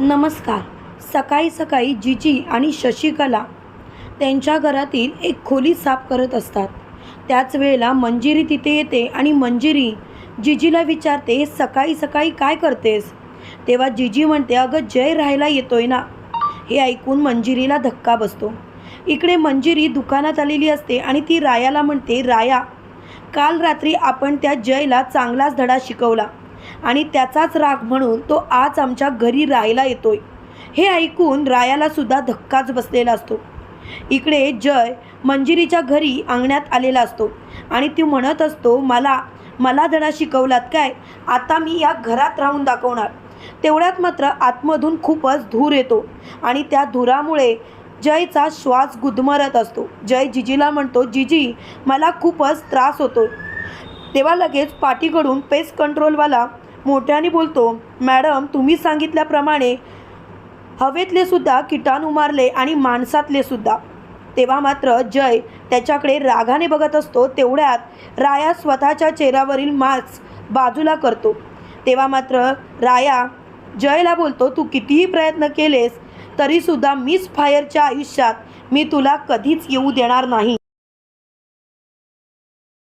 नमस्कार. सकाळी सकाळी जिजी आणि शशिकला त्यांच्या घरातील एक खोली साफ करत असतात. त्याच वेळेला मंजिरी तिथे येते आणि मंजिरी जिजीला विचारते सकाळी सकाळी काय करतेस? तेव्हा जिजी म्हणते अगं जय राहायला येतोय ना. हे ऐकून मंजिरीला धक्का बसतो. इकडे मंजिरी दुकानात आलेली असते आणि ती रायाला म्हणते राया काल रात्री आपण त्या जयला चांगलाच धडा शिकवला. आणि त्याचाच राग म्हणून तो आज आमच्या घरी राहायला येतोय. हे ऐकून रायाला सुद्धा धक्काच बसलेला असतो. इकडे जय मंजिरीच्या घरी अंगण्यात आलेला असतो आणि ती म्हणत असतो मला मला धडा शिकवलात काय? आता मी या घरात राहून दाखवणार. तेवढ्यात मात्र आतमधून खूपच धूर येतो आणि त्या धुरामुळे जयचा श्वास गुदमरत असतो. जय जिजीला म्हणतो जिजी मला खूपच त्रास होतो तेव्हा लगेच पाठीकडून पेस्ट कंट्रोलवाला मोठ्याने बोलतो मॅडम तुम्ही सांगितल्याप्रमाणे हवेतले सुद्धा किटाणू मारले आणि माणसातले सुद्धा. तेव्हा मात्र जय त्याच्याकडे रागाने बघत असतो तेवढ्यात राया स्वतःच्या चेहऱ्यावरील मास्क बाजूला करतो. तेव्हा मात्र राया जयला बोलतो तू कितीही प्रयत्न केलेस तरीसुद्धा मिस फायरच्या आयुष्यात मी तुला कधीच येऊ देणार नाही.